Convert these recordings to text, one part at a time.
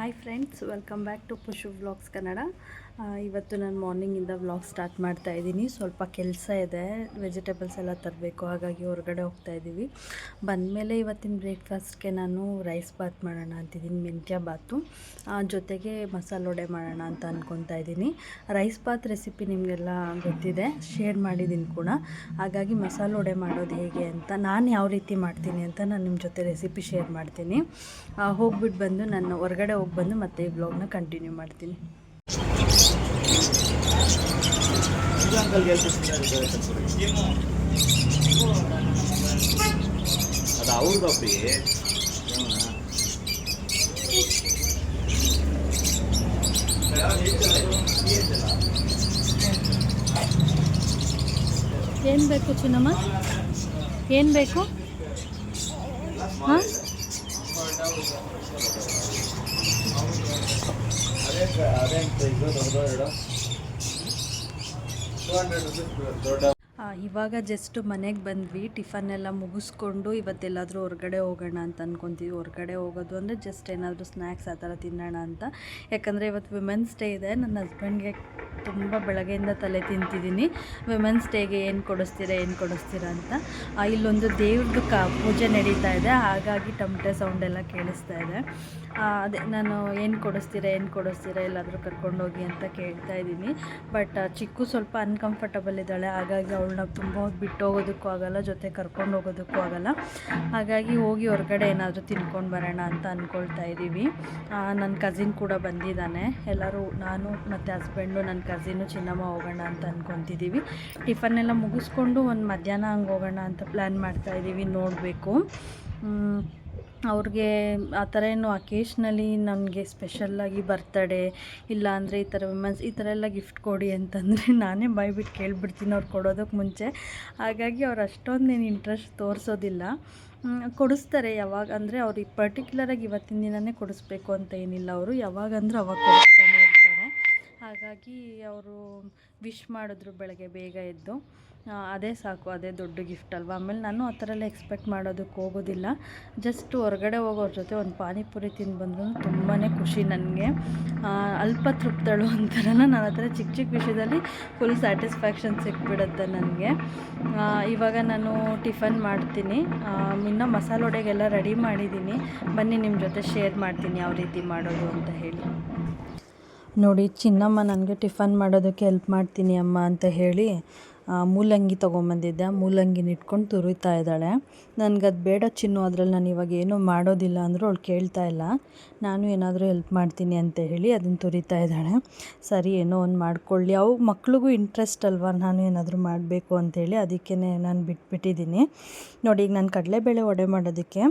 Hi friends welcome back to Pushu vlogs Kannada ಇವತ್ತು ನಾನು ಮಾರ್ನಿಂಗಿಂದ vlog start ಮಾಡ್ತಾ ಇದ್ದೀನಿ. ಸ್ವಲ್ಪ ಕೆಲಸ ಇದೆ ವೆಜಿಟೇಬಲ್ಸ್ ಎಲ್ಲ ತರಬೇಕು, ಹಾಗಾಗಿ ಹೊರಗಡೆ ಹೋಗ್ತಾ ಇದ್ದೀವಿ. ಬಂದಮೇಲೆ ಇವತ್ತಿನ ಬ್ರೇಕ್ಫಾಸ್ಟ್ಗೆ ನಾನು ರೈಸ್ ಬಾತ್ ಮಾಡೋಣ ಅಂತಿದ್ದೀನಿ, ಮೆಂತ್ಯ ಬಾತು ಜೊತೆಗೆ ಮಸಾಲೆ ವಡೆ ಮಾಡೋಣ ಅಂತ ಅಂದ್ಕೊತಾ ಇದ್ದೀನಿ. ರೈಸ್ ಬಾತ್ ರೆಸಿಪಿ ನಿಮಗೆಲ್ಲ ಗೊತ್ತಿದೆ ಶೇರ್ ಮಾಡಿದ್ದೀನಿ ಕೂಡ. ಹಾಗಾಗಿ ಮಸಾಲೆ ವಡೆ ಮಾಡೋದು ಹೇಗೆ ಅಂತ ನಾನು ಯಾವ ರೀತಿ ಮಾಡ್ತೀನಿ ಅಂತ ನಾನು ನಿಮ್ಮ ಜೊತೆ ರೆಸಿಪಿ ಶೇರ್ ಮಾಡ್ತೀನಿ. ಹೋಗ್ಬಿಟ್ಟು ಬಂದು ನಾನು ಹೊರಗಡೆ ಹೋಗಿ ಬಂದು ಮತ್ತೆ ಈ ಬ್ಲಾಗ್ನ ಕಂಟಿನ್ಯೂ ಮಾಡ್ತೀನಿ. ಅದು ಅವ್ರದಪ್ಪಿ ಏನು ಬೇಕು ಚಿನ್ನಮ್ಮ? ಏನು ಬೇಕು? ಹಾಂ? ಅದೇ ಅದೇ ಇದು ದೊಡ್ಡ ದೊಡ್ಡ ಇವಾಗ ಜಸ್ಟ್ ಮನೆಗೆ ಬಂದ್ವಿ, ಟಿಫನ್ ಎಲ್ಲ ಮುಗಿಸ್ಕೊಂಡು ಇವತ್ತೆಲ್ಲಾದರೂ ಹೊರಗಡೆ ಹೋಗೋಣ ಅಂತ ಅಂದ್ಕೊತೀವಿ ಹೊರಗಡೆ ಹೋಗೋದು ಅಂದರೆ ಜಸ್ಟ್ ಏನಾದರೂ ಸ್ನ್ಯಾಕ್ಸ್ ಆ ಥರ ತಿನ್ನೋಣ ಅಂತ. ಯಾಕಂದರೆ ಇವತ್ತು ವಿಮೆನ್ಸ್ ಡೇ ಇದೆ. ನನ್ನ ಹಸ್ಬೆಂಡ್ಗೆ ತುಂಬ ಬೆಳಗ್ಗೆಯಿಂದ ತಲೆ ತಿಂತಿದ್ದೀನಿ. ವಿಮೆನ್ಸ್ ಡೇಗೆ ಏನು ಕೊಡಿಸ್ತೀರಾ ಏನು ಕೊಡಿಸ್ತೀರಾ ಅಂತ. ಇಲ್ಲೊಂದು ದೇವ್ರದ್ದು ಕ, ಪೂಜೆ ನಡೀತಾ ಇದೆ. ಹಾಗಾಗಿ ಟಮಟೆ ಸೌಂಡ್ ಎಲ್ಲ ಕೇಳಿಸ್ತಾ ಇದೆ. ಅದೇ, ನಾನು ಏನು ಕೊಡಿಸ್ತೀರಾ ಏನು ಕೊಡಿಸ್ತೀರಾ ಎಲ್ಲಾದರೂ ಕರ್ಕೊಂಡೋಗಿ ಅಂತ ಕೇಳ್ತಾ ಇದ್ದೀನಿ. ಬಟ್ ಚಿಕ್ಕು ಸ್ವಲ್ಪ ಅನ್ಕಂಫರ್ಟಬಲ್ ಇದ್ದಾಳೆ. ಹಾಗಾಗಿ ಅವಳನ್ನ ತುಂಬ ಹೊತ್ತು ಬಿಟ್ಟು ಹೋಗೋದಕ್ಕೂ ಆಗಲ್ಲ, ಜೊತೆ ಕರ್ಕೊಂಡು ಹೋಗೋದಕ್ಕೂ ಆಗಲ್ಲ. ಹಾಗಾಗಿ ಹೋಗಿ ಹೊರಗಡೆ ಏನಾದರೂ ತಿನ್ಕೊಂಡು ಬರೋಣ ಅಂತ ಅಂದ್ಕೊಳ್ತಾ ಇದ್ದೀವಿ. ನನ್ನ ಕಸಿನ್ ಕೂಡ ಬಂದಿದ್ದಾನೆ. ಎಲ್ಲರೂ, ನಾನು ಮತ್ತು ಹಸ್ಬೆಂಡು ನನ್ನ ಕಸಿನು ಚಿನ್ನಮ್ಮ ಹೋಗೋಣ ಅಂತ ಅಂದ್ಕೊತಿದ್ದೀವಿ ಟಿಫನ್ ಎಲ್ಲ ಮುಗಿಸ್ಕೊಂಡು ಒಂದು ಮಧ್ಯಾಹ್ನ ಹಂಗೆ ಹೋಗೋಣ ಅಂತ ಪ್ಲ್ಯಾನ್ ಮಾಡ್ತಾ ಇದ್ದೀವಿ, ನೋಡಬೇಕು. ಅವ್ರಿಗೆ ಆ ಥರ ಏನು ಅಕೇಶ್ನಲಿ ನನಗೆ ಸ್ಪೆಷಲ್ಲಾಗಿ ಬರ್ತಡೇ ಇಲ್ಲ ಅಂದರೆ ಈ ಥರ ವಿಮೆನ್ಸ್ ಈ ಥರ ಎಲ್ಲ ಗಿಫ್ಟ್ ಕೊಡಿ ಅಂತಂದರೆ ನಾನೇ ಬಾಯ್ಬಿಟ್ಟು ಕೇಳಿಬಿಡ್ತೀನಿ ಅವ್ರು ಕೊಡೋದಕ್ಕೆ ಮುಂಚೆ. ಹಾಗಾಗಿ ಅವ್ರು ಅಷ್ಟೊಂದೇನು ಇಂಟ್ರೆಸ್ಟ್ ತೋರಿಸೋದಿಲ್ಲ. ಕೊಡಿಸ್ತಾರೆ ಯಾವಾಗ ಅಂದರೆ ಅವ್ರಿಗೆ ಪರ್ಟಿಕ್ಯುಲರಾಗಿ ಇವತ್ತಿನ ದಿನವೇ ಕೊಡಿಸ್ಬೇಕು ಅಂತ ಏನಿಲ್ಲ ಅವರು. ಯಾವಾಗಂದ್ರೆ ಅವಾಗ ಕೊಡಿಸ್ತಾನೆ ಹಾಗಾಗಿ ಅವರು ವಿಶ್ ಮಾಡಿದ್ರು ಬೆಳಗ್ಗೆ ಬೇಗ ಎದ್ದು. ಅದೇ ಸಾಕು, ಅದೇ ದೊಡ್ಡ ಗಿಫ್ಟ್ ಅಲ್ವಾ? ಆಮೇಲೆ ನಾನು ಆ ಥರ ಎಲ್ಲ ಎಕ್ಸ್ಪೆಕ್ಟ್ ಮಾಡೋದಕ್ಕೆ ಹೋಗೋದಿಲ್ಲ. ಜಸ್ಟ್ ಹೊರಗಡೆ ಹೋಗೋರ ಜೊತೆ ಒಂದು ಪಾನಿಪುರಿ ತಿಂದು ಬಂದ್ರು ತುಂಬಾ ಖುಷಿ ನನಗೆ. ಅಲ್ಪ ತೃಪ್ತಳು ಅಂತಾರಲ್ಲ, ನಾನು ಆ ಥರ ಚಿಕ್ಕ ಚಿಕ್ಕ ವಿಷಯದಲ್ಲಿ ಫುಲ್ ಸ್ಯಾಟಿಸ್ಫ್ಯಾಕ್ಷನ್ ಸಿಕ್ಬಿಡುತ್ತೆ ನನಗೆ. ಇವಾಗ ನಾನು ಟಿಫನ್ ಮಾಡ್ತೀನಿ. ಇನ್ನು ಮಸಾಲೆ ವಡೆಗೆಲ್ಲ ರೆಡಿ ಮಾಡಿದ್ದೀನಿ. ಬನ್ನಿ ನಿಮ್ಮ ಜೊತೆ ಶೇರ್ ಮಾಡ್ತೀನಿ ಯಾವ ರೀತಿ ಮಾಡೋದು ಅಂತ ಹೇಳಿ. ನೋಡಿ ಚಿನ್ನಮ್ಮ ನನಗೆ ಟಿಫನ್ ಮಾಡೋದಕ್ಕೆ ಹೆಲ್ಪ್ ಮಾಡ್ತೀನಿ ಅಮ್ಮ ಅಂತ ಹೇಳಿ ಮೂಲಂಗಿ ತೊಗೊಂಬಂದಿದ್ದೆ. ಮೂಲಂಗಿನ ಇಟ್ಕೊಂಡು ತುರಿತಾ ಇದ್ದಾಳೆ. ನನಗದು ಬೇಡ ಚಿನ್ನು ಅದ್ರಲ್ಲಿ ನಾನು ಇವಾಗ ಏನೂ ಮಾಡೋದಿಲ್ಲ ಅಂದರೂ ಅವಳು ಕೇಳ್ತಾ ಇಲ್ಲ. ನಾನು ಏನಾದರೂ ಹೆಲ್ಪ್ ಮಾಡ್ತೀನಿ ಅಂತ ಹೇಳಿ ಅದನ್ನು ತುರಿತಾ ಇದ್ದಾಳೆ. ಸರಿ ಏನೋ ಒಂದು ಮಾಡ್ಕೊಳ್ಳಿ. ಅವು ಮಕ್ಳಿಗೂ ಇಂಟ್ರೆಸ್ಟ್ ಅಲ್ವಾ? ನಾನು ಏನಾದರೂ ಮಾಡಬೇಕು ಅಂತೇಳಿ ಅದಕ್ಕೇ ನಾನು ಬಿಟ್ಬಿಟ್ಟಿದ್ದೀನಿ. ನೋಡಿ ಈಗ ನಾನು ಕಡಲೆಬೇಳೆ ವಡೆ ಮಾಡೋದಕ್ಕೆ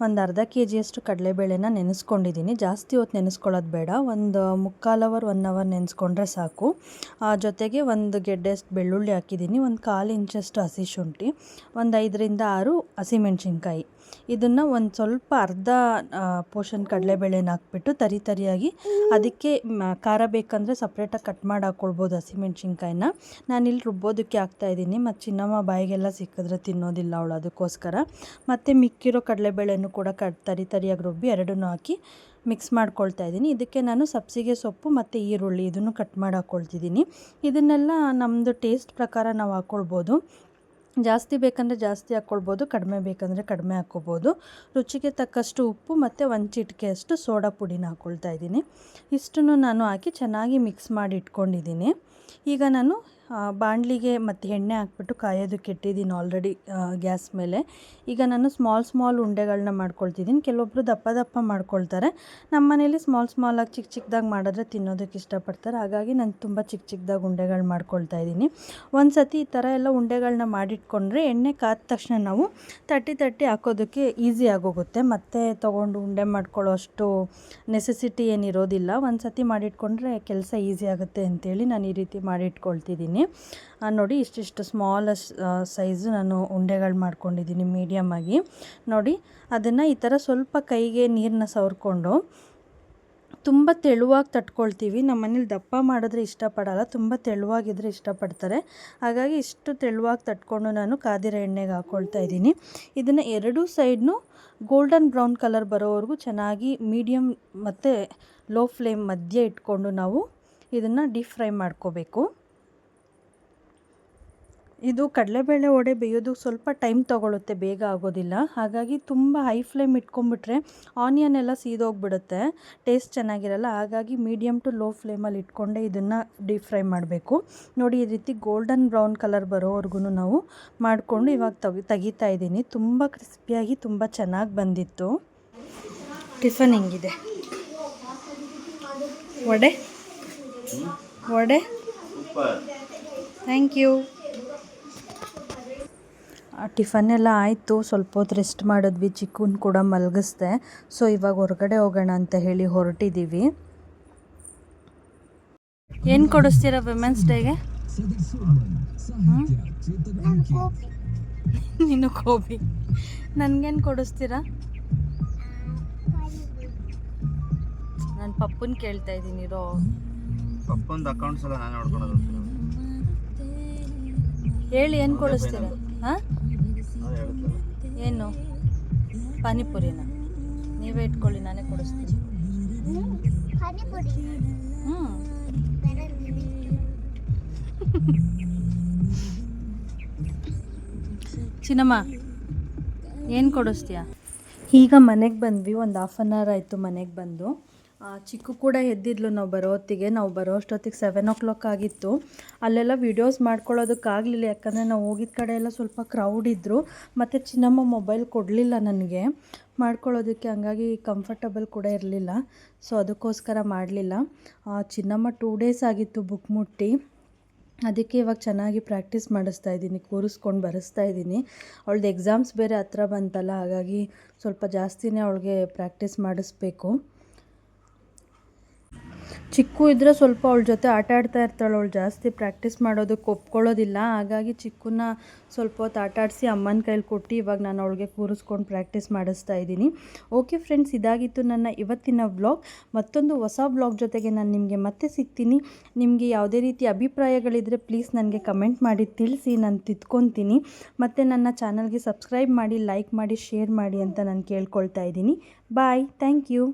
ಒಂದು ಅರ್ಧ ಕೆ ಜಿಯಷ್ಟು ಕಡಲೆಬೇಳೆನ ನೆನೆಸ್ಕೊಂಡಿದ್ದೀನಿ. ಜಾಸ್ತಿ ಹೊತ್ತು ನೆನೆಸ್ಕೊಳ್ಳೋದು ಬೇಡ. ಒಂದು ಮುಕ್ಕಾಲು ಅವರ್ ಒನ್ ಅವರ್ ನೆನೆಸ್ಕೊಂಡ್ರೆ ಸಾಕು. ಆ, ಜೊತೆಗೆ ಒಂದು ಗೆಡ್ಡೆಷ್ಟು ಬೆಳ್ಳುಳ್ಳಿ ಹಾಕಿದ್ದೀನಿ ಒಂದು ಕಾಲು ಇಂಚಷ್ಟು ಹಸಿ ಶುಂಠಿ, ಒಂದು ಐದರಿಂದ ಆರು ಹಸಿಮೆಣ್ಸಿನ್ಕಾಯಿ ಇದನ್ನು ಒಂದು ಸ್ವಲ್ಪ ಅರ್ಧ ಪೋರ್ಷನ್ ಕಡಲೆಬೇಳೆನ ಹಾಕ್ಬಿಟ್ಟು ತರಿ ತರಿಯಾಗಿ ಅದಕ್ಕೆ ಖಾರ ಬೇಕಂದರೆ ಸಪ್ರೇಟಾಗಿ ಕಟ್ ಮಾಡಿ ಹಾಕ್ಕೊಳ್ಬೋದು ಹಸಿಮೆಣ್ಸಿನ್ಕಾಯಿನ ನಾನಿಲ್ಲಿ ರುಬ್ಬೋದಕ್ಕೆ ಹಾಕ್ತಾಯಿದ್ದೀನಿ ಮತ್ತು ಚಿನ್ನಮ್ಮ ಬಾಯಿಗೆಲ್ಲ ಸಿಕ್ಕಿದ್ರೆ ತಿನ್ನೋದಿಲ್ಲ ಅವಳು ಅದಕ್ಕೋಸ್ಕರ. ಮತ್ತು ಮಿಕ್ಕಿರೋ ಕಡಲೆಬೇಳೆನೂ ಕೂಡ ಕಟ್, ತರಿ ತರಿಯಾಗಿ ರುಬ್ಬಿ ಎರಡನ್ನೂ ಹಾಕಿ ಮಿಕ್ಸ್ ಮಾಡ್ಕೊಳ್ತಾ ಇದ್ದೀನಿ. ಇದಕ್ಕೆ ನಾನು ಸಬ್ಸಿಗೆ ಸೊಪ್ಪು ಮತ್ತು ಈರುಳ್ಳಿ ಇದನ್ನು ಕಟ್ ಮಾಡಿ ಹಾಕ್ಕೊಳ್ತಿದ್ದೀನಿ ಇದನ್ನೆಲ್ಲ ನಮ್ಮದು ಟೇಸ್ಟ್ ಪ್ರಕಾರ ನಾವು ಹಾಕ್ಕೊಳ್ಬೋದು ಜಾಸ್ತಿ ಬೇಕಂದರೆ ಜಾಸ್ತಿ ಹಾಕ್ಕೊಳ್ಬೋದು ಕಡಿಮೆ ಬೇಕಂದರೆ ಕಡಿಮೆ ಹಾಕ್ಕೊಬೋದು ರುಚಿಗೆ ತಕ್ಕಷ್ಟು ಉಪ್ಪು ಮತ್ತು ಒಂದು ಚಿಟಿಕೆಯಷ್ಟು ಸೋಡಾ ಪುಡಿನ ಹಾಕ್ಕೊಳ್ತಾ ಇದ್ದೀನಿ. ಇಷ್ಟನ್ನು ನಾನು ಹಾಕಿ ಚೆನ್ನಾಗಿ ಮಿಕ್ಸ್ ಮಾಡಿ ಇಟ್ಕೊಂಡಿದ್ದೀನಿ. ಈಗ ನಾನು ಬಾಣಲಿಗೆ ಮತ್ತು ಎಣ್ಣೆ ಹಾಕ್ಬಿಟ್ಟು ಕಾಯೋದಕ್ಕೆ ಇಟ್ಟಿದ್ದೀನಿ ಆಲ್ರೆಡಿ ಗ್ಯಾಸ್ ಮೇಲೆ. ಈಗ ನಾನು ಸ್ಮಾಲ್ ಸ್ಮಾಲ್ ಉಂಡೆಗಳನ್ನ ಮಾಡ್ಕೊಳ್ತಿದ್ದೀನಿ. ಕೆಲವೊಬ್ಬರು ದಪ್ಪ ದಪ್ಪ ಮಾಡ್ಕೊಳ್ತಾರೆ. ನಮ್ಮ ಮನೇಲಿ ಸ್ಮಾಲ್ ಸ್ಮಾಲಾಗಿ ಚಿಕ್ಕ ಚಿಕ್ಕದಾಗಿ ಮಾಡಿದ್ರೆ ತಿನ್ನೋದಕ್ಕೆ ಇಷ್ಟಪಡ್ತಾರೆ. ಹಾಗಾಗಿ ನಾನು ತುಂಬ ಚಿಕ್ಕ ಚಿಕ್ಕದಾಗಿ ಉಂಡೆಗಳು ಮಾಡ್ಕೊಳ್ತಾ ಇದ್ದೀನಿ. ಒಂದು ಸತಿ ಈ ಥರ ಎಲ್ಲ ಉಂಡೆಗಳನ್ನ ಮಾಡಿಟ್ಕೊಂಡ್ರೆ ಎಣ್ಣೆ ಕಾದ ತಕ್ಷಣ ನಾವು ತಟ್ಟಿ ತಟ್ಟಿ ಹಾಕೋದಕ್ಕೆ ಈಸಿ ಆಗೋಗುತ್ತೆ. ಮತ್ತೆ ತೊಗೊಂಡು ಉಂಡೆ ಮಾಡ್ಕೊಳ್ಳೋ ಅಷ್ಟು ನೆಸೆಸಿಟಿ ಏನಿರೋದಿಲ್ಲ. ಒಂದು ಸತಿ ಮಾಡಿಟ್ಕೊಂಡ್ರೆ ಕೆಲಸ ಈಸಿ ಆಗುತ್ತೆ ಅಂತೇಳಿ ನಾನು ಈ ರೀತಿ ಮಾಡಿಟ್ಕೊಳ್ತಿದ್ದೀನಿ. ನೋಡಿ ಇಷ್ಟಿಷ್ಟು ಸ್ಮಾಲ್ ಸೈಜು ನಾನು ಉಂಡೆಗಳು ಮಾಡ್ಕೊಂಡಿದ್ದೀನಿ ಮೀಡಿಯಮ್ ಆಗಿ. ನೋಡಿ ಅದನ್ನು ಈ ಥರ ಸ್ವಲ್ಪ ಕೈಗೆ ನೀರನ್ನ ಸವರ್ಕೊಂಡು ತುಂಬ ತೆಳುವಾಗಿ ತಟ್ಕೊಳ್ತೀವಿ. ನಮ್ಮ ಮನೇಲಿ ದಪ್ಪ ಮಾಡಿದ್ರೆ ಇಷ್ಟಪಡಲ್ಲ, ತುಂಬ ತೆಳುವಾಗಿದ್ದರೆ ಇಷ್ಟಪಡ್ತಾರೆ. ಹಾಗಾಗಿ ಇಷ್ಟು ತೆಳುವಾಗಿ ತಟ್ಕೊಂಡು ನಾನು ಕಾದಿರ ಎಣ್ಣೆಗೆ ಹಾಕ್ಕೊಳ್ತಾ ಇದ್ದೀನಿ. ಇದನ್ನು ಎರಡೂ ಸೈಡ್ನು ಗೋಲ್ಡನ್ ಬ್ರೌನ್ ಕಲರ್ ಬರೋವರೆಗೂ ಚೆನ್ನಾಗಿ ಮೀಡಿಯಮ್ ಮತ್ತು ಲೋ ಫ್ಲೇಮ್ ಮಧ್ಯೆ ಇಟ್ಕೊಂಡು ನಾವು ಇದನ್ನು ಡೀಪ್ ಫ್ರೈ ಮಾಡ್ಕೋಬೇಕು. ಇದು ಕಡಲೆಬೇಳೆ ವಡೆ ಬೇಯೋದು ಸ್ವಲ್ಪ ಟೈಮ್ ತೊಗೊಳುತ್ತೆ ಬೇಗ ಆಗೋದಿಲ್ಲ. ಹಾಗಾಗಿ ತುಂಬ ಹೈ ಫ್ಲೇಮ್ ಇಟ್ಕೊಂಡ್ಬಿಟ್ರೆ ಆನಿಯನ್ ಎಲ್ಲ ಸೀದೋಗ್ಬಿಡುತ್ತೆ ಟೇಸ್ಟ್ ಚೆನ್ನಾಗಿರಲ್ಲ. ಹಾಗಾಗಿ ಮೀಡಿಯಮ್ ಟು ಲೋ ಫ್ಲೇಮಲ್ಲಿ ಇಟ್ಕೊಂಡೆ ಇದನ್ನು ಡೀಪ್ ಫ್ರೈ ಮಾಡಬೇಕು. ನೋಡಿ ಈ ರೀತಿ ಗೋಲ್ಡನ್ ಬ್ರೌನ್ ಕಲರ್ ಬರೋವರೆಗೂ ನಾವು ಮಾಡಿಕೊಂಡು ಇವಾಗ ತೆಗಿ ತೆಗಿತಾ ಇದ್ದೀನಿ. ತುಂಬ ಕ್ರಿಸ್ಪಿಯಾಗಿ ತುಂಬ ಚೆನ್ನಾಗಿ ಬಂದಿತ್ತು. ಟಿಫನ್ ಹೆಂಗಿದೆ? Vada? Vada? Thank you. Tiffin ಎಲ್ಲ ಆಯಿತು. ಸ್ವಲ್ಪ ಹೊತ್ತು ರೆಸ್ಟ್ ಮಾಡಿದ್ವಿ. ಚಿಕ್ಕನ್ ಕೂಡ ಮಲಗಿಸ್ದೆ. ಸೊ ಇವಾಗ ಹೊರಗಡೆ ಹೋಗೋಣ ಅಂತ ಹೇಳಿ ಹೊರಟಿದ್ದೀವಿ ಏನು ಕೊಡಿಸ್ತೀರಾ ವಿಮೆನ್ಸ್ ಡೇಗೆ ನೀನು ಕೋಬಿ. ನನಗೇನು ಕೊಡಿಸ್ತೀರಾ? ನಾನು ಪಪ್ಪನ ಕೇಳ್ತಾ ಇದ್ದೀನಿ ರೋ ಪಪ್ಪಂದು ಅಕೌಂಟ್ಸ್ ಎಲ್ಲ ನಾನು ನೋಡ್ಕೊಳೋದು ಹೇಳಿ ಏನು ಕೊಡಿಸ್ತೀರಾ? ಹಾಂ? ಏನು? ಪಾನಿಪುರಿನ. ನೀವೇ ಇಟ್ಕೊಳ್ಳಿ, ನಾನೇ ಕೊಡಿಸ್ತೀನಿ. ಹ್ಞೂ ಚಿನ್ನಮ್ಮ, ಏನು ಕೊಡಿಸ್ತೀಯಾ? ಈಗ ಮನೆಗೆ ಬಂದ್ವಿ, ಒಂದು ಹಾಫ್ ಆನ್ ಅವರ್ ಆಯಿತು ಮನೆಗೆ ಬಂದು. ಚಿಕ್ಕು ಕೂಡ ಎದ್ದಿದ್ಲು ನಾವು ಬರೋ ಹೊತ್ತಿಗೆ. ನಾವು ಬರೋ ಅಷ್ಟೊತ್ತಿಗೆ ಸೆವೆನ್ ಓ ಕ್ಲಾಕ್ ಆಗಿತ್ತು. ಅಲ್ಲೆಲ್ಲ ವೀಡಿಯೋಸ್ ಮಾಡ್ಕೊಳ್ಳೋದಕ್ಕಾಗಲಿಲ್ಲ. ಯಾಕಂದರೆ ನಾವು ಹೋಗಿದ್ದ ಕಡೆ ಎಲ್ಲ ಸ್ವಲ್ಪ ಕ್ರೌಡ್ ಇದ್ದರು ಮತ್ತು ಚಿನ್ನಮ್ಮ ಮೊಬೈಲ್ ಕೊಡಲಿಲ್ಲ ನನಗೆ. ಮಾಡ್ಕೊಳ್ಳೋದಕ್ಕೆ ಹಂಗಾಗಿ ಕಂಫರ್ಟಬಲ್ ಕೂಡ ಇರಲಿಲ್ಲ. ಸೊ ಅದಕ್ಕೋಸ್ಕರ ಮಾಡಲಿಲ್ಲ. ಚಿನ್ನಮ್ಮ ಟೂ ಡೇಸ್ ಆಗಿತ್ತು ಬುಕ್ ಮುಟ್ಟಿ. ಅದಕ್ಕೆ ಇವಾಗ ಚೆನ್ನಾಗಿ ಪ್ರಾಕ್ಟೀಸ್ ಮಾಡಿಸ್ತಾ ಇದ್ದೀನಿ. ಕೂರಿಸ್ಕೊಂಡು ಬರೆಸ್ತಾ ಇದ್ದೀನಿ. ಅವಳದ್ದು ಎಕ್ಸಾಮ್ಸ್ ಬೇರೆ ಹತ್ರ ಬಂತಲ್ಲ, ಹಾಗಾಗಿ ಸ್ವಲ್ಪ ಜಾಸ್ತಿನೇ ಅವಳಿಗೆ ಪ್ರಾಕ್ಟೀಸ್ ಮಾಡಿಸ್ಬೇಕು. ಚಿಕ್ಕು ಇದ್ದರೆ ಸ್ವಲ್ಪ ಅವಳ ಜೊತೆ ಆಟ ಆಡ್ತಾ ಇರ್ತಾಳೆ. ಅವಳು ಜಾಸ್ತಿ ಪ್ರಾಕ್ಟೀಸ್ ಮಾಡೋದಕ್ಕೆ ಒಪ್ಕೊಳ್ಳೋದಿಲ್ಲ. ಹಾಗಾಗಿ ಚಿಕ್ಕನ್ನ ಸ್ವಲ್ಪ ಹೊತ್ತು ಆಟ ಆಡಿಸಿ ಅಮ್ಮನ ಕೈಲಿ ಕೊಟ್ಟು ಇವಾಗ ನಾನು ಅವಳಿಗೆ ಕೂರಿಸ್ಕೊಂಡು ಪ್ರಾಕ್ಟೀಸ್ ಮಾಡಿಸ್ತಾ ಇದ್ದೀನಿ. ಓಕೆ ಫ್ರೆಂಡ್ಸ್ ಇದಾಗಿತ್ತು ನನ್ನ ಇವತ್ತಿನ ವ್ಲಾಗ್ ಮತ್ತೊಂದು ಹೊಸ ವ್ಲಾಗ್ ಜೊತೆಗೆ ನಾನು ನಿಮಗೆ ಮತ್ತೆ ಸಿಗ್ತೀನಿ. ನಿಮಗೆ ಯಾವುದೇ ರೀತಿ ಅಭಿಪ್ರಾಯಗಳಿದ್ದರೆ ಪ್ಲೀಸ್ ನನಗೆ ಕಮೆಂಟ್ ಮಾಡಿ, ತಿಳಿಸಿ, ನಾನು ತಿದ್ಕೊತೀನಿ. ಮತ್ತು ನನ್ನ ಚಾನಲ್ಗೆ ಸಬ್ಸ್ಕ್ರೈಬ್ ಮಾಡಿ ಲೈಕ್ ಮಾಡಿ ಶೇರ್ ಮಾಡಿ ಅಂತ ನಾನು ಕೇಳ್ಕೊಳ್ತಾ ಇದ್ದೀನಿ. Bye thank you